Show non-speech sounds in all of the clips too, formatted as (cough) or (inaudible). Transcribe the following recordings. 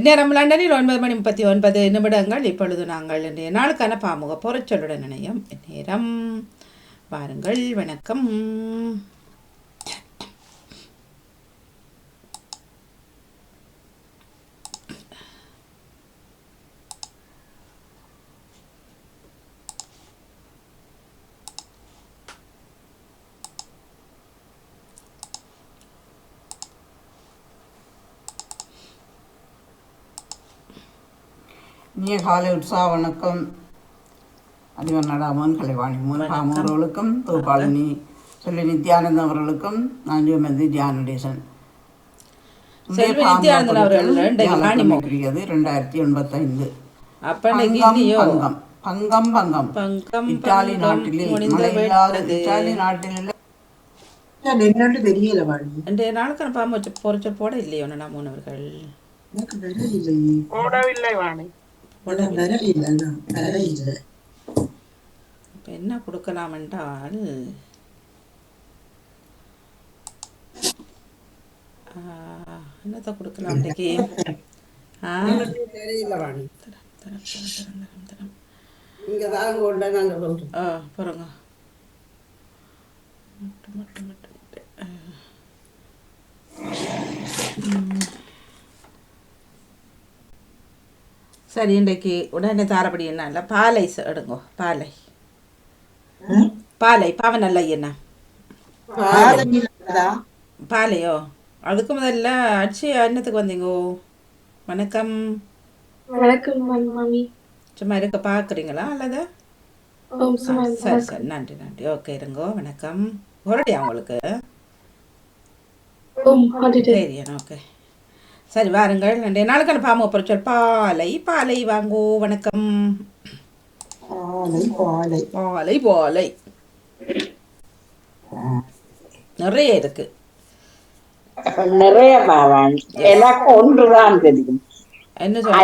நேரம் லண்டனில் ஒன்பது மணி முப்பத்தி ஒன்பது நிமிடங்கள். இப்பொழுது நாங்கள் இன்றைய நாளுக்கான பாமுக பொறச்சொல்லுடன் இணையம். நேரம் வாருங்கள். வணக்கம். இனிய காலை உற்சாக வணக்கம். அதிபர் நடாமன் கலைவாணி மூலகாம் அவர்களுக்கும் தோப்பாளினி சொல்லி நித்யானந்தம் அவர்களுக்கும் நான் வந்து தியானடேசன். ரெண்டாயிரத்தி எண்பத்தைந்து. பங்கம் பங்கம். பங்கம் இத்தாலி நாட்டிலே. இத்தாலி நாட்டிலே என்னன்னு தெரியல வாணி. பாம்பு போட இல்லையோ எனக்கு இல்லையே போடவில்லை வாணி. வர வர இல்லை. இப்போ என்ன கொடுக்கலாம் என்றால் ஆ, என்னத்தை கொடுக்கலாம் இன்றைக்கு. இங்க தான் கொண்ட நாங்க சொல்றோம் ஆ பாருங்க மட்டு மட்டு மட்டு மட்டு ஆ. ம். சரி இன்றைக்கு உடனே தாரப்படி என்ன? இல்லை பாலை எடுங்கோ பாலை. பாலை பாவன் நல்ல என்ன பாலையோ? அதுக்கு முதல்ல அடிச்சு என்னத்துக்கு வந்தீங்கோ? வணக்கம். வணக்கம் மம்- மாமி. சும்மா இருக்க பார்க்குறீங்களா அல்லது? சரி சரி நன்றி நன்றி. ஓகே இருங்கோ வணக்கம். ஹொரடியா உங்களுக்கு? சரியா ஓகே. சரி வாருங்கள். நன்றி நாளுக்கான பாம்பு அப்புறம் சொல். பாலை பாலை வாங்கோ வணக்கம். பாலை பாலை. பாலை பாலை. நிறைய இருக்கு. நிறைய பாவான் எனக்கு ஒன்றுதான் தெரியும்.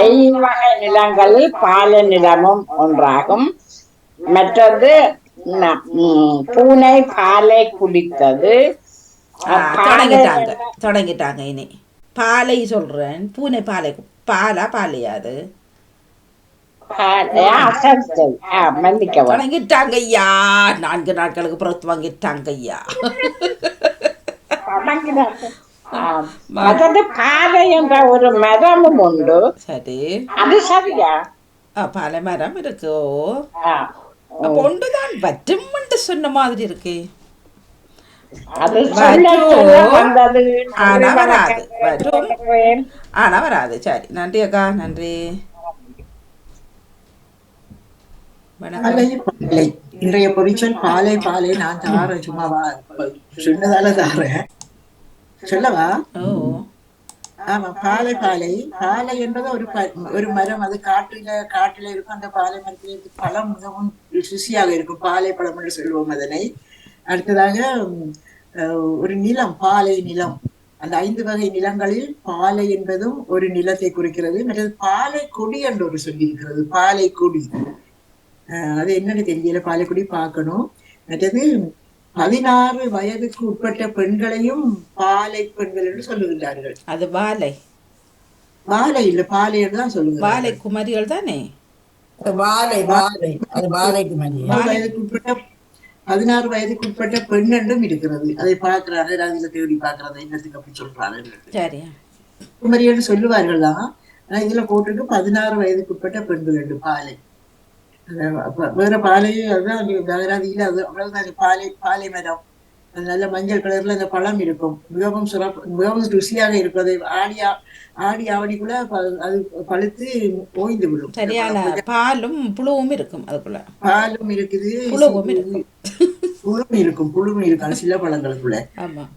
ஐவகை நிலங்களில் பால நிலமும் ஒன்றாகும். மற்றது பூனை பாலை குடித்தது. தொடங்கிட்டாங்க. தொடங்கிட்டாங்க இனி. பாலை சொல்றேன். பூனை பாலை. பாலா பாலையா அது? தொடங்கிட்டாங்க ஐயா நான்கு நாட்களுக்கு புறத்து வாங்கிட்டாங்க ஐயா மற்றது பாலை என்ற ஒரு மரமும் உண்டு. சரி. அது சரியா? பாலை மரம் இருக்கு. ஓ. அப்போ ஒன்றுதான் வற்றும் சொன்ன மாதிரி இருக்கு அது சொல்ல சொல்ல வந்தது ஆனா வராது வரும் ஆனா வராது சரி நன்றி அக்கா நன்றி வணக்கம் பாலை பாலை இன்றைய பொரிச்சல் பாலை பாலை நான் தாரேன் சும்மா வா சொன்னதால தாரேன் சொல்லவா ஓ ஆமா பாலை பாலை பாலை என்பது ஒரு ஒரு மரம் அது காட்டில காட்டில இருக்கும் அந்த பாலை மரத்தில் இருந்து பழம் மிகவும் ருசியாக இருக்கும் பாலை பழம் என்று சொல்லுவோம் அதனை அடுத்ததாக ஒரு நிலம் பாலை நிலம். அந்த ஐந்து வகை நிலங்களில் பாலை என்பதும் ஒரு நிலத்தை குறிக்கிறது. மற்றது பாலை கொடி என்று ஒரு சொல்லி இருக்கிறது பாலை கொடி அது என்னன்னு தெரியல. பாலை கொடி பார்க்கணும். மற்றது பதினாறு வயதுக்கு உட்பட்ட பெண்களையும் பாலை பெண்கள் என்று சொல்லுகிறார்கள் அது வாலை பாலை இல்ல பாலை தான் சொல்லுகிறார்கள். வாலை குமரிகள் தானே? வாழை வாழை. அது மணி பதினாறு வயதுக்கு உட்பட்ட பதினாறு வயதுக்கு உட்பட்ட பெண் என்றும் இருக்கிறது. அதை பார்க்கிறாரு அதுல தேடி பார்க்கறது என்னத்துக்கு அப்படி சொல்றாரு குமரியன்னு சொல்லுவார்கள் தான் ஆனா இதுல போட்டிருக்கு பதினாறு வயதுக்கு உட்பட்ட பெண்கள் என்று பாலை. வேற பாலை அதுதான் அது நகராதியில அது அவ்வளவுதான் பாலை பாலை மரம். நல்ல மஞ்சள் கலர்ல அந்த பழம் இருக்கும். மிகவும் சிறப்பு மிகவும் ருசியாக இருக்கும் அதை ஆடி ஆ- ஆடி ஆவணிக்குள்ள அது பழுத்து ஓய்ந்து விடும். சரியான பாலும் புழுவும் இருக்கும் அதுக்குள்ள. பாலும் இருக்குது புழுவும் இருக்கும். புழுவும் இருக்கும் புழுவும் இருக்கும். சில பழங்களுக்குள்ள.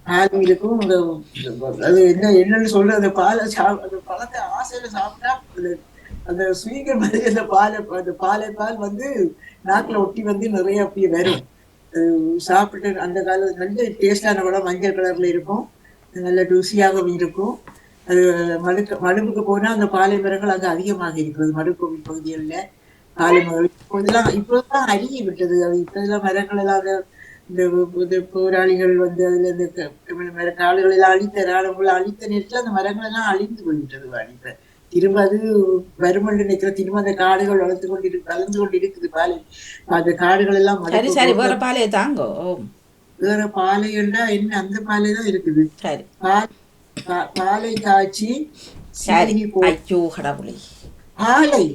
பாலும் இருக்கும். அது என்ன என்னன்னு சொல்ற அந்த பாலை அந்த பழத்தை ஆசையில சாப்பிட்டா அந்த அந்த ஸ்வீகர் மாதிரி அந்த பாலை அந்த பாலை பால் வந்து நாக்குல ஒட்டி வந்து நிறைய அப்படியே வரும். சாப்பிட்டு அந்த காலத்துல நல்ல டேஸ்டான பழம் மஞ்சள் கலர்ல இருக்கும். நல்ல ருசியாகவும் இருக்கும். அது மடுக்க மடுப்புக்கு போனா அந்த பாலை மரங்கள் அங்க அதிகமாக இருக்கிறது மடுப்பு பகுதிகளில் பாலை மரங்கள் இப்போதெல்லாம் இப்போதான் அருகி விட்டது அது இப்போதெல்லாம் மரங்கள் எல்லாம் அந்த இந்த போராளிகள் வந்து அதுல இந்த மர காடுகள் எல்லாம் அழித்த ராணுவங்கள் அழித்த நேரத்தில் அந்த மரங்கள் எல்லாம் அழிந்து போய்விட்டது வாணி திரும்ப அது வருமென்று நினைக்கிற திரும்ப அந்த காடுகள் வளர்த்து கொண்டு வளர்ந்து கொண்டு இருக்குது பாலை அந்த காடுகள் எல்லாம் சரி சரி வேற பாலையை தாங்கோ. வேற பாலைன்னா என்ன அந்த பாலை தான் இருக்குது. சரி. பால் காய்ச்சி ஐயோ கடவுளே. பாலை.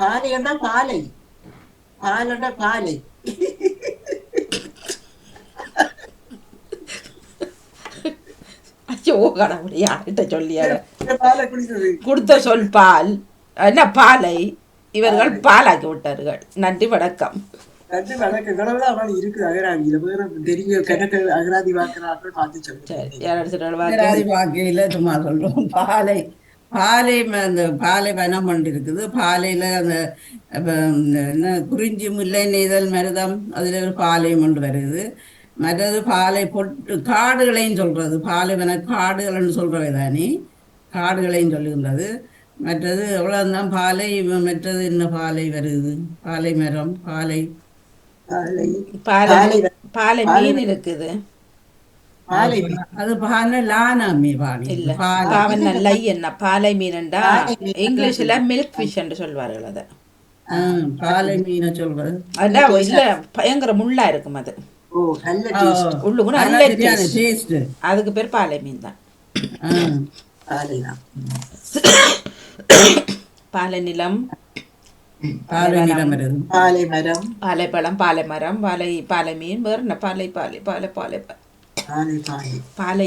பாலைன்னா பாலை. பாலண்டா பாலை. ஐயோ கடவுளே யார்கிட்ட சொல்லியார கொடுத்த சொல் பால் என்ன பாலை இவர்கள் பாலாக்கி விட்டார்கள் நன்றி வணக்கம் ரெண்டு வழக்குகளெல்லாம் அவள் இருக்குது அகராதியில வேற தெரிய கணக்கு அகராதி வாக்குறார்கள் பார்த்து சொல்லுங்க அகராதி வாக்கையில சும்மா சொல்றோம் பாலை பாலை அந்த பாலை வனம் ஒன்று இருக்குது பாலையில அந்த என்ன குறிஞ்சி முல்லை நெய்தல் மருதம் அதுல ஒரு பாலையும் ஒன்று வருது மற்றது பாலை பொட்டு காடுகளையும் சொல்றது. பாலைவன காடுகள்னு சொல்றவை தானே. காடுகளையும் சொல்லுகின்றது. மற்றது எவ்வளவுதான் பாலை மற்றது என்ன பாலை வருது? பாலை மரம் பாலை. பாலை. பாலை பாலை மீன் இருக்குது. பாலை அது பானை லானாமி பாலை. பாவன் நல்ல என்ன? பாலை மீன்டா இங்கிலீஷ்ல மில்க் ஃபிஷ் என்று சொல்வார்கள் அதை. பாலை மீனை சொல்றது. அதான் இல்ல பயங்கர முள்ளா இருக்கும் அது. ஓ நல்ல டேஸ்ட் உள்ளு கூட நல்ல taste. டேஸ்ட் அதுக்கு பேர் பாலை மீன் தான். பாலை நிலம். பாலை நிறம் வருது பாலை மரம் பாலைப்பழம் பாலை மரம் பாலை பாலை மீன் வேறு என்ன? பாலை பாலை பாலை பாலை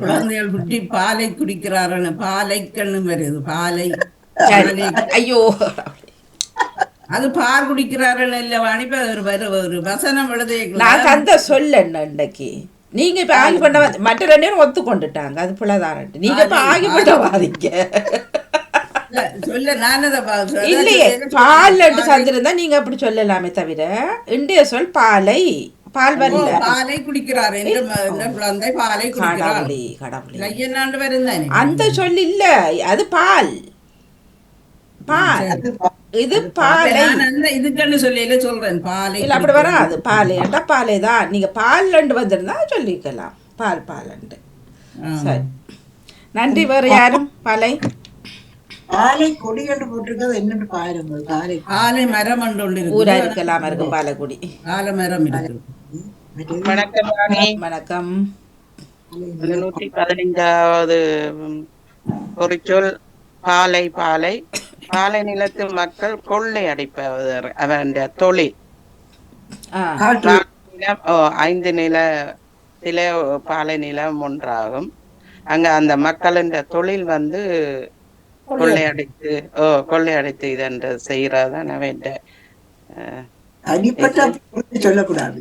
குழந்தைகள் குட்டி பாலை குடிக்கிறார்கள் பாலை கண்ணு வருது பாலை. ஐயோ. அது பால் குடிக்கிறார்கள் இல்ல வாணிப்ப ஒரு வரு ஒரு வசனம் எழுதி நான் அந்த சொல்ல இன்னைக்கு நீங்க இப்ப ஆகி பண்ண மற்ற ரெண்டு பேரும் ஒத்துக்கொண்டுட்டாங்க. அது பிள்ளைதாரட்டு நீங்க இப்ப ஆகி பண்ண வாதீங்க. இல்லையே பால் என்று சந்திருந்தா நீங்க அப்படி சொல்லலாமே தவிர இந்திய சொல் பாலை பால் வரல. பாலை குடிக்கிறார். குழந்தை பாலை கடவுளே கடவுளே. அந்த சொல் இல்ல. அது பால். பால். இது பாலை இதுக்குன்னு சொல்லல சொல்றேன். பாலை இல்ல அப்படி வராது. பாலை என்றா பாலை தான். நீங்க பால் ரெண்டு வந்திருந்தா சொல்லிக்கலாம் பால் பாலண்டு. சரி. நன்றி வேற யாரும்? பாலை? பாலை கொடி என்று போட்டிருக்கிறது என்னன்னு பாருங்க பாலை பாலை மரம் ஒன்று ஊரா இருக்கு இருக்கலாம் இருக்கும் பாலக்குடி. பாலை மரம் வணக்கம் வணக்கம். நூற்றி பதினைஞ்சாவது பொறிச்சொல் பாலை பாலை. பாலை நிலத்து மக்கள் கொள்ளை அடிப்பவர் அவன் தொழில். ஐந்து நிலத்தில பாலை நிலம் ஒன்றாகும். அங்க அந்த மக்களின் தொழில் வந்து கொள்ளையடித்து ஓ கொள்ளையடித்து இதென்று செய்யறதான் அவன் பொருளை சொல்லக்கூடாது.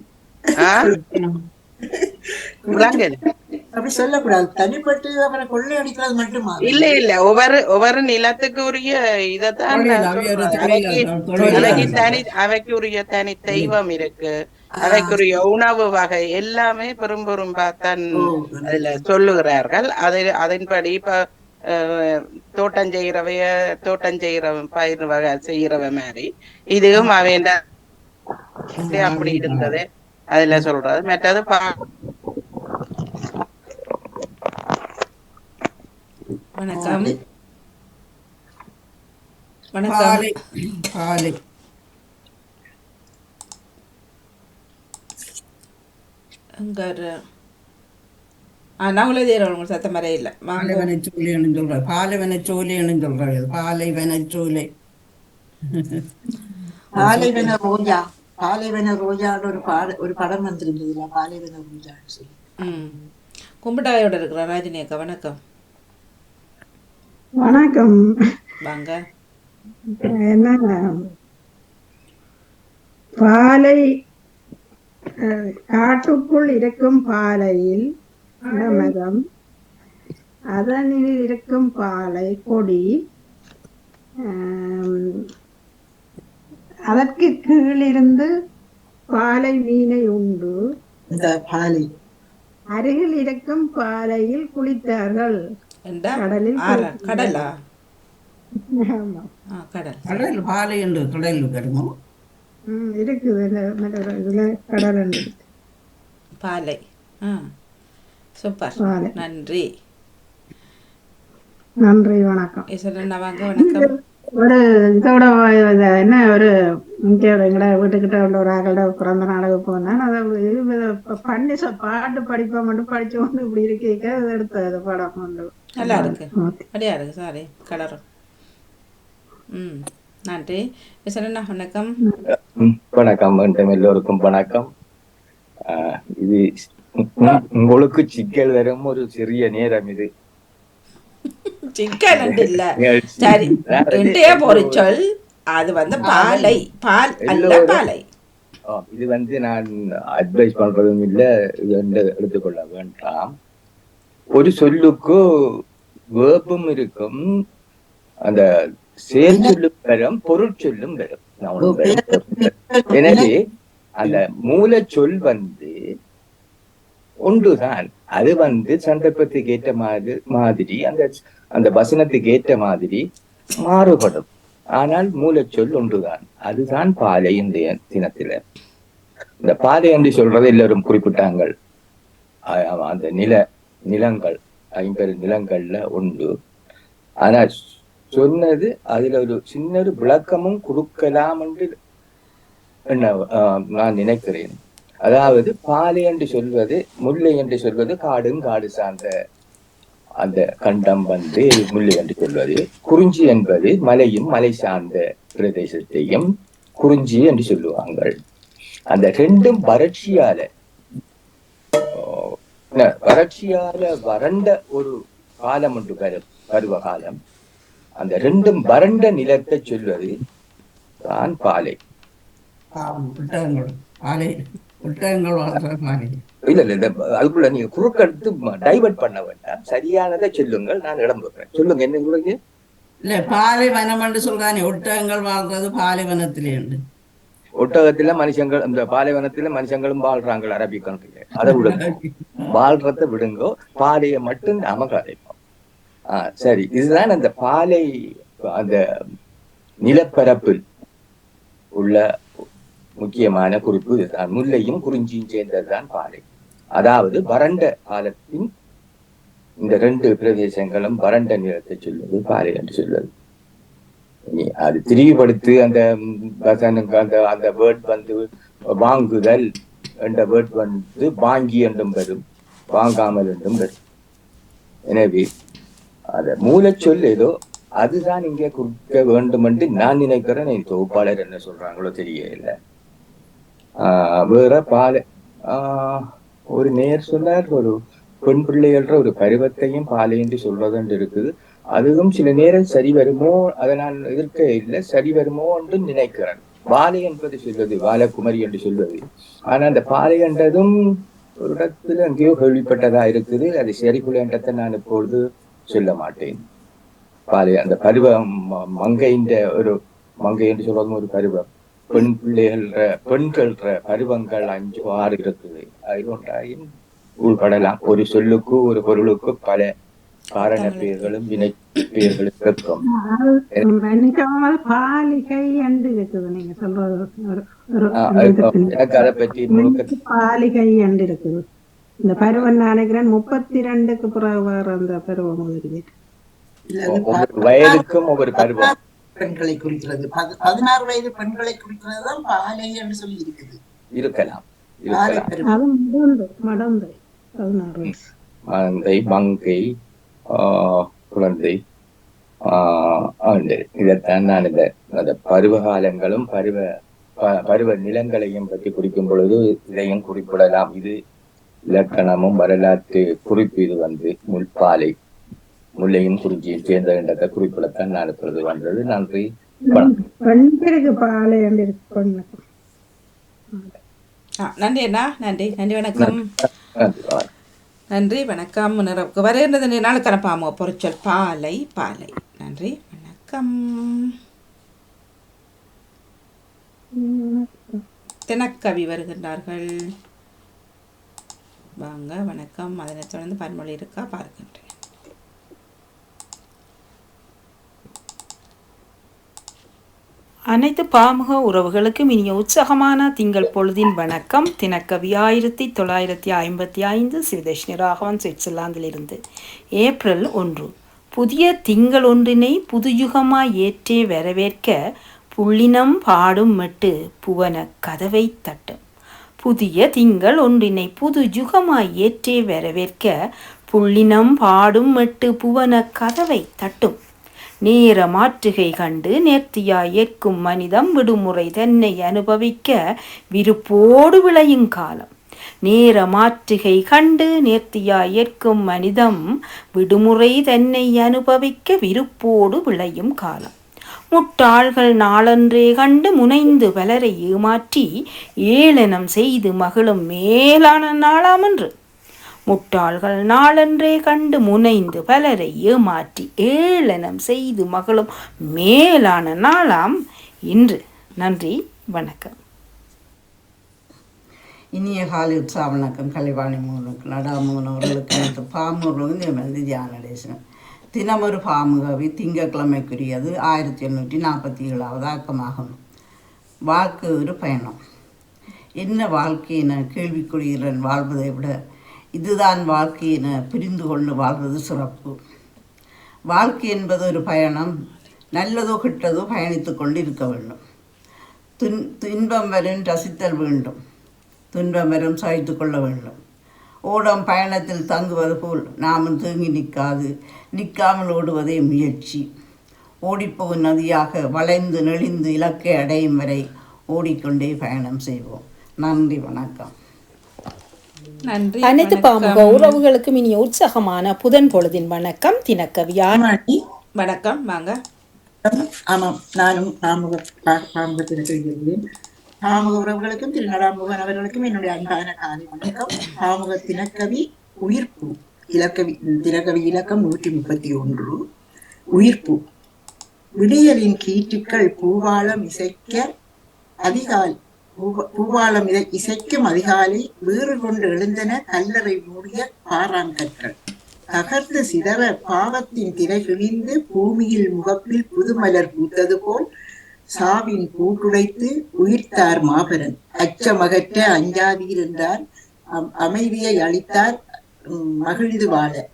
விளங்குது. அப்படி சொல்லக்கூடாது. தனிப்பட்டு அப்புறம் கொள்ளை அடிக்கிறது மட்டுமா? இல்ல இல்ல. ஒவ்வொரு ஒவ்வொரு நிலத்துக்கு உரிய இதத்தான். அவைக்கு தனி அவைக்கு உரிய தனி தெய்வம் இருக்கு. அவைக்குரிய உணவு வகை எல்லாமே பெரும் பெரும்பாத்தான் அதுல சொல்லுகிறார்கள். அது அதன்படி இப்ப தோட்டம் செய்யறவைய தோட்டம் செய்யறவன் பயிர் வகை செய்யறவ மாதிரி இதுவும் அவன் அப்படி இருந்தது. அதுல சொல்றது. மற்றது வணக்கம். வணக்கம். பாலை பாலை அங்க ஒரு- ஆ நாங்களே தேர்வு உங்களுக்கு சத்தம் வரையே இல்லை. வாங்க. பாலைவன சோலைன்னு சொல்ற பாலைவன சோலைன்னு சொல்றது பாலைவன ரோஜா. பாலைவன ரோஜான்னு ஒரு பாட ஒரு படம் வந்திருந்ததுல. பாலைவன ரோஜான்னு சொல்லி. கும்பிட்டாயோட இருக்கிற ராஜினி அக்கா வணக்கம். வணக்கம். வாங்க. என்ன? பாலை காட்டுக்குள் இருக்கும் பாலையில் மரம் அதனில் இருக்கும் பாலை கொடி. அதற்கு கீழிருந்து பாலை மீனை உண்டு. பாலை. அருகில் இருக்கும் பாலையில் குளித்தார்கள். கடலா ஆமா ஆ கடல் கடல் பாலை என்று கடல் வருமோ இருக்குது. பாலை ஆ சூப்பர் பாலை. நன்றி நன்றி வணக்கம் ஒரு இதோட என்ன ஒரு இங்கே எங்கட வீட்டுக்கிட்ட உள்ள ஒரு ஆகளோட பிறந்த நாளுக்கு போனேன் அதை பண்ணி சொ- பாட்டு படிப்போம் மட்டும் படிச்சு கொண்டு இப்படி இருக்கீங்க அதை எடுத்து படம் கொண்டு நல்லா இருக்கு. அப்படியா இருக்கு. சாரி கலரும் ம். நன்றி. ஈஸ்வரன் வணக்கம். வணக்கம். மீண்டும் எல்லோருக்கும் வணக்கம். இது உங்களுக்கு சிக்கல் வரும் ஒரு சிறிய நேரம் இது. அண்டு இல்ல. சரி. இன்றைய பொறிச்சொல் அது வந்து பாலை. பால். அல்ல பாலை. இது வந்து நான் அட்வைஸ் பண்றதும் இல்ல. எடுத்துக்கொள்ள வேண்டாம். ஒரு சொல்லுக்கு வேர்பும் இருக்கும். அந்த செயல் சொல்லும் வரும் பொருட்சொல்லும் வரும். எனவே அந்த மூலச்சொல் வந்து ஒன்றுதான். அது வந்து சந்தர்ப்பத்துக்கு ஏற்ற மாதிரி மாதிரி அந்த அந்த வசனத்துக்கு ஏற்ற மாதிரி மாறுபடும். ஆனால் மூலச்சொல் ஒன்றுதான். அதுதான் பாலை இன்றைய தினத்தில. இந்த பாலை என்று சொல்றது எல்லாரும் குறிப்பிட்டாங்க ஆ- ஆமா, அந்த நில நிலங்கள் ஐம்பது நிலங்கள்ல உண்டு. ஆனா சொன்னது அதுல ஒரு சின்ன ஒரு விளக்கமும் கொடுக்கலாம் என்று என்ன ஆஹ், நான் நினைக்கிறேன். அதாவது பாலை என்று சொல்வது முல்லை என்று சொல்வது காடும் காடு சார்ந்த அந்த கண்டம் வந்து முல்லை என்று சொல்வது. குறிஞ்சி என்பது மலையும் மலை சார்ந்த பிரதேசத்தையும் குறிஞ்சி என்று சொல்லுவாங்கள். அந்த ரெண்டும் வறட்சியால வறட்சியால வறண்ட ஒரு காலம் ஒன்று வரும் பருவ காலம் அந்த ரெண்டும் வறண்ட நிலத்தை சொல்வது தான் பாலை பாலை பாலை இல்ல இல்ல அதுக்குள்ள நீங்க குறுக்கெடுத்து டைவர்ட் பண்ண வேண்டாம் சரியானதை சொல்லுங்கள் நான் இடம் பெறேன் சொல்லுங்க என்ன சொல்லுங்க இல்ல பாலைவனம் என்று சொல்றானே ஒட்டகங்கள் வாழ்றது ஒட்டகத்துல மனுஷங்கள் இந்த பாலைவனத்துல மனுஷங்களும் வாழ்றாங்க அரபிக் கண்ட்ரில அதை விடுங்க. (laughs) வாழ்றத விடுங்கோ. பாலையை மட்டும் நாம கதைப்போம் ஆஹ் சரி. இதுதான் அந்த பாலை அந்த நிலப்பரப்பில் உள்ள முக்கியமான குறிப்பு இதுதான். முல்லையும் குறிஞ்சியும் சேர்ந்ததுதான் பாலை. அதாவது வறண்ட காலத்தின் இந்த ரெண்டு பிரதேசங்களும் வறண்ட நிலத்தை சொல்வது பாலை என்று சொல்வது. அது திரிவுபடுத்து அந்த ம், வசனங்க அந்த அந்த வேர்ட் வந்து வாங்குதல் என்ற வேர்ட் வந்து வாங்கி என்றும் வரும். வாங்காமல் என்றும் வரும். எனவே அந்த மூலச்சொல் ஏதோ அதுதான் இங்கே கொடுக்க வேண்டும் என்று நான் நினைக்கிறேன். என் தொகுப்பாளர் என்ன சொல்றாங்களோ தெரியல ஆஹ் வேற பால ஆஹ் ஒரு நேர் சொன்னார் ஒரு பெண் பிள்ளைகள்ற ஒரு பருவத்தையும் பாலை என்று இருக்குது. அதுவும் சில நேரம் சரி வருமோ அதை நான் எதிர்க்க இல்லை. சரி வருமோ என்று நினைக்கிறேன். வாலை என்பது சொல்வது வாலகுமரி என்று சொல்வது. ஆனா அந்த பாலை என்றதும் ஒரு இடத்துல எங்கேயோ கேள்விப்பட்டதா இருக்குது. அது சரிக்குள்ள என்றதை நான் இப்பொழுது சொல்ல மாட்டேன். பாலை அந்த பருவம் ம- மங்கைன்ற ஒரு மங்கை என்று சொல்றதும் ஒரு பருவம். பெண் பிள்ளைகள் பெண்கள் பருவங்கள் அஞ்சு ஆறு இருக்குது. அது ஒன்றாயும் உள்படலாம். ஒரு சொல்லுக்கு ஒரு பொருளுக்கு பல காரண பெயர்களும் வினை பெயர்களும் இருக்கும் பாலிகை அண்டு இருக்குது நீங்க சொல்றது பாலிகை அண்டு இருக்குது இந்த பருவம் நினைக்கிறேன் முப்பத்தி ரெண்டுக்கு பிறகு வர அந்த பருவம் வருது வயதுக்கும் ஒவ்வொரு பருவம் பெண்களை குறிக்கிறது பதி- பதினாறு வயது பெண்களை குறிக்கிறது தான் பாலை என்று சொல்லி இருக்குது இருக்கலாம் மடந்து மடந்து பதினாறு வயசு. மங்கை குழந்தை இதைத்தான் நான் இந்த அந்த பருவ காலங்களும் பருவ பருவ நிலங்களையும் பற்றி குறிக்கும் பொழுது இதையும் குறிப்பிடலாம் இது இலக்கணமும் வரலாற்று குறிப்பு இது வந்து முல்பாலை முல்லையும் குறிஞ்சியும் சேர்ந்த இடத்தை குறிப்பிடத்தான் நான் இப்பொழுது வந்தது நன்றி நன்றி அண்ணா நன்றி நன்றி வணக்கம் நன்றி வணக்கம். நன்றி வணக்கம் நாளுக்கான பாமுக பொறிச்சல் பாலை பாலை. நன்றி வணக்கம். தினக்கவி வருகின்றார்கள். வாங்க வணக்கம். அதனைத் தொடர்ந்து பன்மொழி இருக்கா? பார்க்கின்றேன். அனைத்து பாமுக உறவுகளுக்கும் இனிய உற்சாகமான திங்கள் பொழுதின் வணக்கம். தினக்கவி ஆயிரத்தி தொள்ளாயிரத்தி ஐம்பத்தி ஐந்து சிவதேஷ்ணி ராகவன் சுவிட்சர்லாந்திலிருந்து. ஏப்ரல் ஒன்று. புதிய திங்கள் ஒன்றினை புதுயுகமாய் ஏற்றே வரவேற்க புள்ளினம் பாடும் மட்டு புவன கதவை தட்டும் புதிய திங்கள் ஒன்றினை புது யுகமாய் ஏற்றே வரவேற்க புள்ளினம் பாடும் மட்டு புவன கதவை தட்டும். நேர மாற்றுகை கண்டு நேர்த்தியாய் ஏற்கும் மனிதம் விடுமுறை தன்னை அனுபவிக்க விருப்போடு விளையும் காலம். நேர மாற்றுகை கண்டு நேர்த்தியாய் ஏற்கும் மனிதம் விடுமுறை தன்னை அனுபவிக்க விருப்போடு விளையும் காலம். முட்டாள்கள் நாளன்றே கண்டு முனைந்து பலரை ஏமாற்றி ஏளனம் செய்து மகளும் மேலான நாளாமன்று. முட்டாள்கள் நாளன்றே கண்டு முனைந்து பலரை ஏமாற்றி ஏளனம் செய்து மகளும் மேலான நாளாம் இன்று. நன்றி வணக்கம். இனிய காலை உற்சாக வணக்கம் கலைவாணி மூலனுக்கு நடாமோகன் அவர்களுக்கு எனக்கு பாமூர்களுக்கு வந்து தியானடேசன் தினமொரு பாமுகவி திங்கக்கிழமைக்குரியது ஆயிரத்தி எண்ணூற்றி நாற்பத்தி ஏழாவது ஆக்கமாகும். வாழ்க்கை ஒரு பயணம். என்ன வாழ்க்கையின என வாழ்வதை விட இதுதான் வாழ்க்கை என புரிந்து கொண்டு வாழ்வது சிறப்பு. வாழ்க்கை என்பது ஒரு பயணம். நல்லதோ கெட்டதோ பயணித்து கொண்டு இருக்க வேண்டும். துன் துன்பம் வரும் ரசித்தல் வேண்டும். துன்பம் வரும் சகித்து கொள்ள வேண்டும். ஓடம் பயணத்தில் தங்குவது போல் நாமும் தேங்கி நிற்காது நிற்காமல் ஓடுவதே முயற்சி. ஓடிப்போகும் நதியாக வளைந்து நெளிந்து இலக்கை அடையும் வரை ஓடிக்கொண்டே பயணம் செய்வோம். நன்றி வணக்கம். நன்றி அனைத்து. பாமுக உறவுகளுக்கும் இனிய உற்சாகமான புதன் பொழுதின் வணக்கம். தினக்கவியார் ஆமாடி. வணக்கம் வாங்க. ஆமாம் நானும் பாமுக பா- பாமுகத்தில் செய்கிறேன் பாமுக உறவுகளுக்கும் திரு நடாமுகன் அவர்களுக்கும் என்னுடைய அன்பான காலை வணக்கம். பாமுக தினக்கவி உயிர்ப்பு இலக்கவி தினக்கவி இலக்கம் நூற்றி முப்பத்தி ஒன்று. உயிர்ப்பு. விடியலின் கீற்றுக்கள் பூவாளம் இசைக்க அதிகாலை பூவாளம் இசைக்கும் அதிகாலை வீறு கொண்டு எழுந்தன கல்லறை மூடிய பாறாங்கற்கள். தகர்ந்து சிதற பாவத்தின் திரை கிழிந்து பூமியில் முகப்பில் புதுமலர் பூத்தது போல் சாவின் பூட்டுடைத்து உயிர்த்தார் மாபரன் அச்சமகற்ற அஞ்சாதீர் என்றார். அம்- அமைதியை அளித்தார் உம், மகிழ்ந்து வாழ.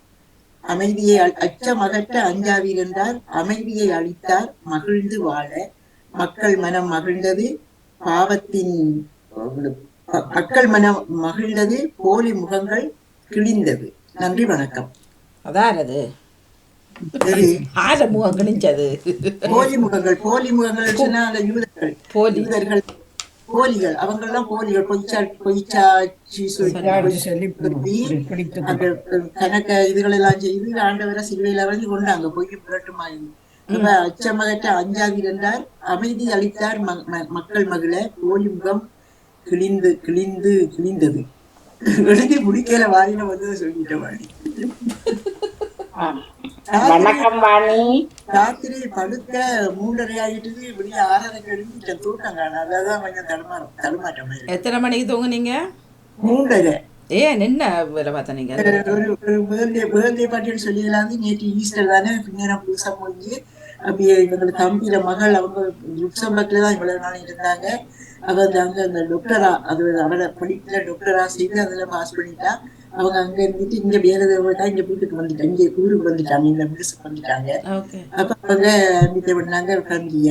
அமைதியை அச்சமகற்ற அஞ்சாதீர் என்றார். அமைதியை அளித்தார் மகிழ்ந்து வாழ. மக்கள் மனம் மகிழ்ந்தது. பாவத்தின் மக்கள் மனம் மகிழ்ந்தது போலி முகங்கள் கிழிந்தது. நன்றி வணக்கம். அதானது? இது ஆற முகம் கிழிஞ்சது. போலி முகங்கள் போலி முகங்கள் சொன்னா அந்த யூதர்கள் போலி. யூதர்கள் போலிகள் அவங்க எல்லாம் போலிகள் பொய்ச்சா பொய்ச்சாட்சி சொல்லி அந்த கணக்க இதுகள் எல்லாம் செய்து ஆண்டவரை சிலுவையில வந்து கொண்டாங்க பொய் புரட்டுமாய் அப்ப அச்சமகற்ற அஞ்சாதி என்றார் அமைதி அளித்தார் ம- ம- மக்கள் மகிழ போலி முகம் கிழிந்து கிழிந்து கிழிந்தது. எழுதி முடிக்கல வாயில வந்து சொல்லிட்ட வாடி வணக்கம் வாணி. ராத்திரி படுக்க மூன்றரை ஆகிட்டு விடிய ஆறரைக்கு எழுந்திட்டேன் தூக்கம் காண அதான் கொஞ்சம் தடுமாறும் தடுமாற்றம். எத்தனை மணிக்கு தூங்குனீங்க? மூன்றரை. ஏன் என்ன வேலை பார்த்த நீங்க? ஒரு ஒரு பேர்தே பேர்தே பார்ட்டின்னு சொல்லிடலாம் நேற்று ஈஸ்டர் தானே பின்னேரம் புதுசா முடிஞ்சு அப்படியே எங்களுக்கு தம்பியில மகள் அவங்க லுக்சம்பர்க்ல தான் இவ்வளவு நாள் இருந்தாங்க. அவ அந்த அங்க அந்த டாக்டரா அது அவளை படிப்புல டாக்டரா செய்து அதுல பாஸ் பண்ணிட்டா. அவங்க அங்க இருந்துட்டு இங்க வேற தான் இங்க வீட்டுக்கு வந்துட்டாங்க. இங்க ஊருக்கு வந்துட்டாங்க. இந்த மிடிசுக்கு வந்துட்டாங்க. அப்ப அவங்க மீட்ட பண்ணாங்க கண்டிய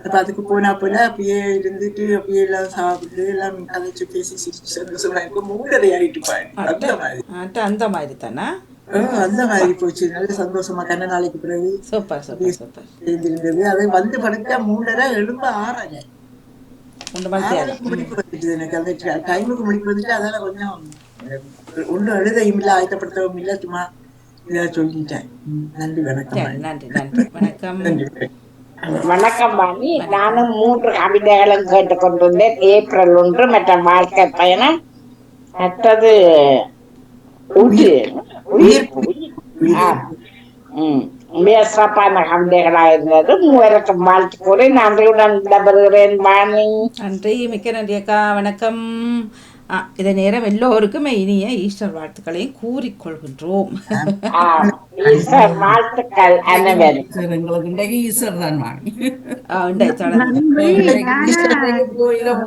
அப்ப அதுக்கு போனா போல அப்படியே இருந்துட்டு அப்படியே எல்லாம் சாப்பிட்டு எல்லாம் கதைச்சு பேசி சிரிச்சு சந்தோஷமா இருக்கும் மூன்றரை ஆயிட்டு பாரு அந்த மாதிரி. அந்த மாதிரி தானே? அந்த மாதிரி போச்சு. நல்ல சந்தோஷமா. கண்ண நாளைக்கு பிறகு. Super super super. இருந்திருந்தது அது வந்து படுத்தா மூன்றரை எழும்ப ஆறாங்க. எனக்கு. அந்த டைமுக்கு முடிப்பு வந்துட்டு அதனால கொஞ்சம் ஒன்றும் எழுதையும் இல்லை ஆயத்தப்படுத்தவும் இல்லை சும்மா இதை சொல்லிட்டேன். நன்றி வணக்கம். நன்றி நன்றி. வணக்கம். நன்றி. வணக்கம் வாணி நானும் மூன்று கவிதைகளும் கேட்டுக்கொண்டிருந்தேன். ஏப்ரல் ஒன்று மற்ற வாழ்க்கை பயணம். மற்றது உயிர் சிறப்பான கவிதைகளா இருந்தது. மூவருக்கும் வாழ்த்து கூறி நன்றியுடன் விடைபெறுகிறேன். வாணி. நன்றி. மிக்க நன்றி அக்கா. வணக்கம். இதை நேரம் எல்லோருக்குமே இனிய ஈஸ்டர் வாழ்த்துக்களையும் கூறிக்கொள்கின்றோம்.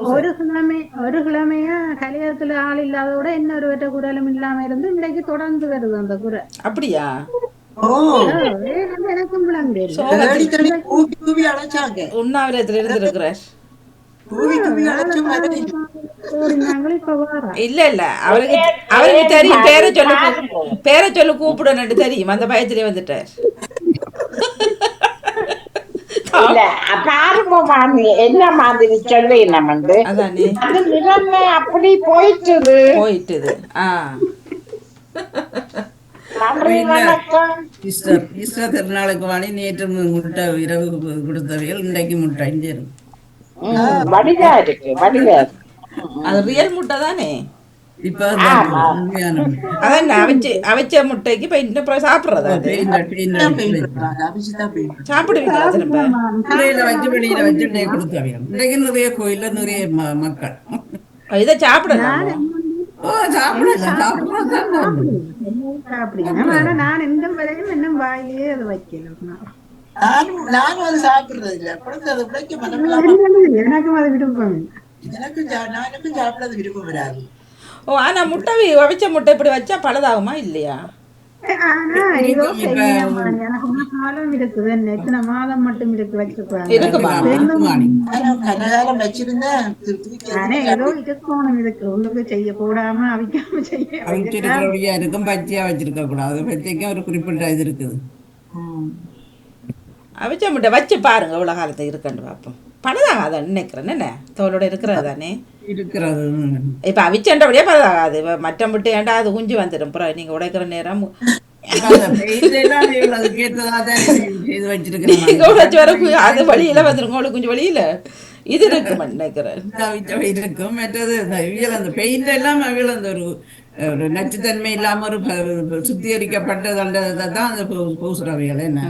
ஒரு கிழமை ஒரு கிழமையா கலியத்துல ஆள் இல்லாதோட இன்னொரு வெட்ட குரலும் இல்லாம இருந்து இன்றைக்கு தொடர்ந்து வருது அந்த குரல் அப்படியா? உண்ணாவிரத்தில் இருந்திருக்கிறார் கூவி இல்ல இல்ல. அவருக்கு அவருக்கு தெரியும். பேரை சொல்லு பேரை. சொல்லு கூப்பிடணும்னு தெரியும். அந்த பயத்திலே வந்துட்டார் இல்ல பாருங்க மாமி என்ன மாதிரி சொல்லி நம்ம அப்படி போயிட்டுது. போயிட்டுது. ஆ. ஈஸ்டர் ஈஸ்டர் திருநாளுக்கு வாணி நேற்று முட்டை இரவு கொடுத்தவைகள் இன்றைக்கு முட்டை. இங்கே வடிவா இருக்கு இருக்கு. அது ரியல் முட்டை தானே? இப்ப அவிச்ச அவிச்ச முட்டைக்கு இப்ப சாப்பிடுறதா சாப்பிடுவீங்களா திரும்ப வச்சு வெளியில வச்சு இன்றைக்கு நிறைய கோயில்ல நிறைய மக்கள். இதை சாப்பிடலாம்? ஓ சாப்பிடலாம் சாப்பிடலாம். அப்படின்னா ஆனா நான் எந்த வேலையும் இன்னும் வாயிலேயே அது வைக்கல. நானும் நானும் அது சாப்பிடுறது இல்ல. குழந்தை அதை உடைக்க மனமில்லாம எனக்கும் அது விருப்பம். எனக்கும் சா- நான் எனக்கும் சாப்பிடாத விருப்பம் வராது. ஓ ஆனா முட்டை வி- அவிச்ச முட்டை இப்படி வச்சா பழுதாகுமா இல்லையா? மாதம் மட்டும் இருக்கு உள்ளுக்கு செய்ய கூடாம அவிக்காம செய்ய இருக்கும் பச்சையா வச்சிருக்க கூடாது. பச்சைக்கும் ஒரு குறிப்பிட்ட இது இருக்குது. அவிச்ச முட்டை வச்சு பாருங்க இவ்வளோ காலத்தை இருக்கண்டு பார்ப்போம் பழுதாகாத நினைக்கிறேன். என்ன? தோலோட இருக்கிறது தானே? இருக்கிறது இப்போ அவிச்சண்டபடியே பழுதாகாது. இப்ப மற்ற முட்டை ஏன்டா அது குஞ்சு வந்துடும். அப்புறம் நீங்கள் உடைக்கிற நேரம் அது வழியில வந்துடும் உங்களுக்கு கொஞ்சம் வழியில. இது இருக்குமா நினைக்கிறேன். இருக்கும். மற்றது அந்த பெயிண்ட் எல்லாம் அவியல் அந்த ஒரு ஒரு நச்சுத்தன்மை இல்லாம ஒரு சுத்திகரிக்கப்பட்டது அந்த தான் அந்த பூசுறவைகள் என்ன?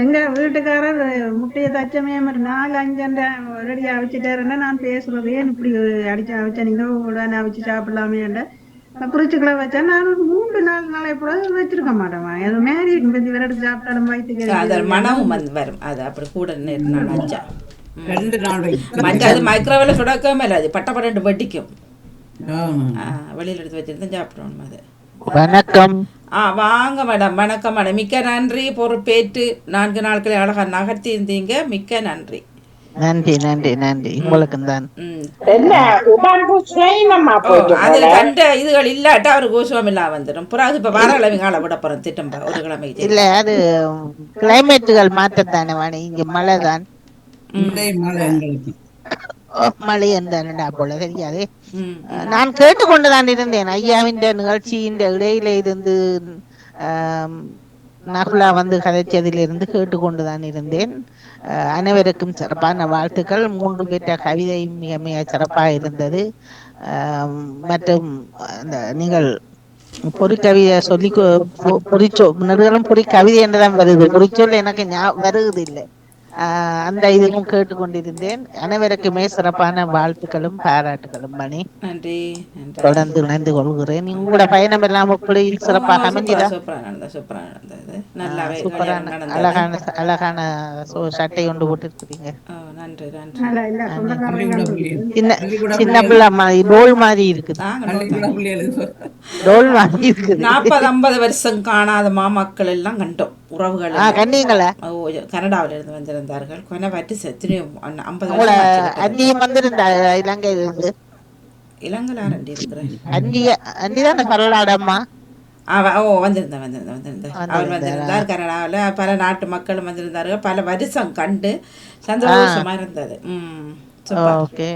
எங்க வீட்டுக்காரர் முட்டையை தச்சமே மாதிரி நாலு அஞ்சண்டை ரெடி அவிச்சிட்டாருன்னா நான் பேசுறது ஏன் இப்படி அடிச்சு அவிச்சா நீங்க உடனே அவிச்சு சாப்பிடலாமேண்ட குறிச்சுக்களை வச்சா நான் ஒரு மூன்று நாலு நாளை கூட வச்சிருக்க மாட்டேன் அது மாரி பத்தி விரட்டு சாப்பிட்டாலும் வயிற்றுக்கு அது மனமும் வந்து வரும் அது அப்படி கூட நான் வச்சா ரெண்டு நாள் வைக்கும். மற்ற அது மைக்ரோவேல சுடக்கவே இல்லை அது பட்ட பன்னெண்டு வெட்டிக்கும் வெளியில எடுத்து வச்சிருந்து சாப்பிடணும் அது வணக்கம் ஆ வாங்க மேடம். வணக்கம் மேடம். மிக்க நன்றி. பொறுப்பேற்று நான்கு நாட்களை அழகா நகர்த்தி இருந்தீங்க. மிக்க நன்றி. நன்றி நன்றி நன்றி. உங்களுக்கும் தான். அதுல. கண்ட இதுகள் இல்லாட்டா அவர் கோசுவம் இல்லாம வந்துடும். பிறகு இப்ப வார கிழமை கால விட போறோம் திட்டம்பா ஒரு கிழமைக்கு இல்ல அது கிளைமேட்டுகள் மாற்றத்தானே வாணி இங்க மழை தான் மழை இருந்தானடா போல தெரியாது நான் கேட்டுக்கொண்டுதான் இருந்தேன் ஐயாவின் நிகழ்ச்சியின் இடையில இருந்து நகுலா வந்து கதைச்சதிலிருந்து கேட்டுக்கொண்டுதான் இருந்தேன் அனைவருக்கும் சிறப்பான வாழ்த்துக்கள் மூன்று பெற்ற கவிதை மிக மிக சிறப்பாக இருந்தது மற்றும் அந்த நீங்கள் பொறிக்கவிதை சொல்லி பொறிச்சொ நெடுகளும் பொறி கவிதை என்றுதான் வருது பொறிச்சொல் எனக்கு வருவது இல்லை அந்த இதுவும் கேட்டுக்கொண்டிருந்தேன். அனைவருக்குமே சிறப்பான வாழ்த்துக்களும் பாராட்டுகளும் மணி. நன்றி தொடர்ந்து இணைந்து கொள்கிறேன். உங்களோட பயணம் எல்லாம் எப்படி சிறப்பாக நல்லாவே சூப்பரான அழகான அழகான சட்டை கொண்டு போட்டிருக்கிறீங்க. நன்றி. நன்றி சின்ன பிள்ளை மாதிரி டோல் மாதிரி இருக்குது. டோல் மாதிரி இருக்குது. நாற்பது ஐம்பது வருஷம் காணாத மாமக்கள் எல்லாம் கண்டோம் உறவுகள் கண்டீங்களா கனடாவில இருந்து வந்திருந்தார்கள். கொனை பற்றி எத்தனையோ ஐம்பது உங்களோட வருஷம் ஆச்சு கிட்ட. அண்ணியும் வந்திருந்தா இலங்கையில அண்டி இருக்கிறேன் அண்ணிய அண்ணிதான் பரலாடம்மா அவ ஓ வந்திருந்தேன் வந்திருந்தேன் வந்திருந்தேன். அவர் வந்திருந்தார் கனடாவில். பல நாட்டு மக்களும் வந்திருந்தார்கள். பல வருஷம் கண்டு சந்தோஷமா இருந்தது. ம் ஓகே.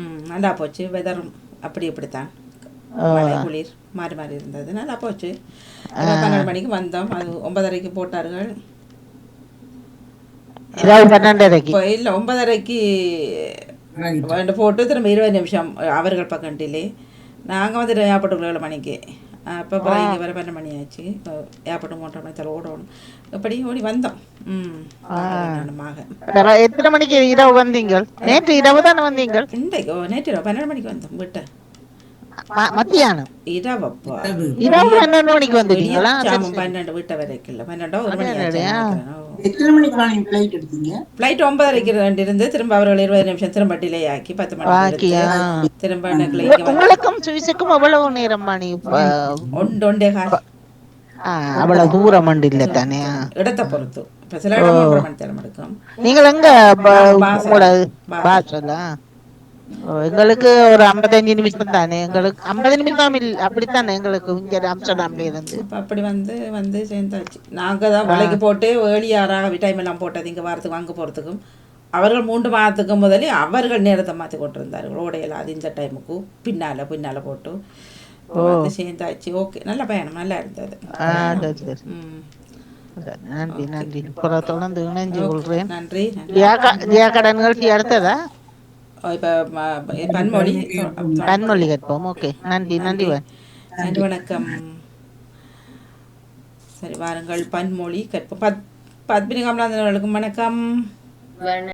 ம் நல்லா போச்சு. வெதரும் அப்படி இப்படித்தான். மழை குளிர் மாறி மாறி இருந்தது. நல்லா போச்சு. அப்புறம் பன்னெண்டு மணிக்கு வந்தோம். அது ஒன்பதரைக்கு போட்டார்கள். இல்லை ஒன்பதரைக்கு போட்டு திரும்ப இருபது நிமிஷம் அவர்கள் பக்கம் டிலே நாங்கள் வந்து ஏழு மணிக்கு. அப்போ அப்புறம் இங்கே வர பன்னெண்டு மணி ஆச்சு ஏர்போர்ட்டு மூன்றரை மணி ஓடணும். இப்படி ஓடி வந்தோம். எத்தனை மணிக்கு இரவு வந்தீங்க நேற்று இரவு தானே வந்தீங்க இன்றைக்கு நேற்று இரவு பன்னெண்டு மணிக்கு வந்தோம் வீட்டை. மத்தியானம். இரவப்பா. இரவு பன்னெண்டு மணிக்கு வந்துட்டீங்களா. பன்னெண்டு விட்ட வரைக்கும் இல்லை பன்னெண்டோ ஒரு மணி பிளைட் ஒன்பதரைக்கு ரெண்டு இருந்து திரும்ப அவர்கள் இருபது நிமிஷம் திரும்ப டிலே ஆக்கி பத்து? எடுத்து, திரும்ப உங்களுக்கும் சுவிஸுக்கும் எவ்வளவு நேரம் மணி ஒன்று ஒன்றே கால் ஆ, அவ்வளவு தூரம் மண்டு இல்ல தானே. இடத்தை பொறுத்து. இப்போ சில இடம் ஒன்றரை மணி நேரம் எடுக்கும். நீங்கள் எங்க பாசல். உங்களோட பாசல். பாசலா ஓ, எங்களுக்கு ஒரு ஐம்பத்தஞ்சு நிமிஷம் தானே? எங்களுக்கு ஐம்பது நிமிஷம் இல்ல அப்படித்தானே எங்களுக்கு இங்க அம்ஸ்டர்டாம்ல இருந்து? அப்ப அப்படி வந்து வந்து சேர்ந்தாச்சு. நாங்கள் தான் விலைக்கு போட்டு ஏழியாராக டைம் எல்லாம் போட்டது இங்கே வாரத்துக்கு அங்கே போகிறதுக்கும் அவர்கள் மூன்று மாதத்துக்கு முதலே அவர்கள் நேரத்தை மாற்றி கொண்டிருந்தார்கள். ஓடையில் அது இந்த டைமுக்கு பின்னால் பின்னால் போட்டு. வந்து சேர்ந்தாச்சு. ஓகே. நல்ல பயணம் நல்லா இருந்தது. ம். நன்றி நன்றி. தொடர்ந்து இணைஞ்சு கொள்றேன் நன்றி. நிகழ்ச்சி அடுத்ததா? இப்போ பன்மொழி பன்மொழி கேட்போம். ஓகே. நன்றி நன்றி. நன்றி வணக்கம். சரி வாருங்கள். பன்மொழி கற்போம் பத் பத்மினி கமலாந்தன் வணக்கம்.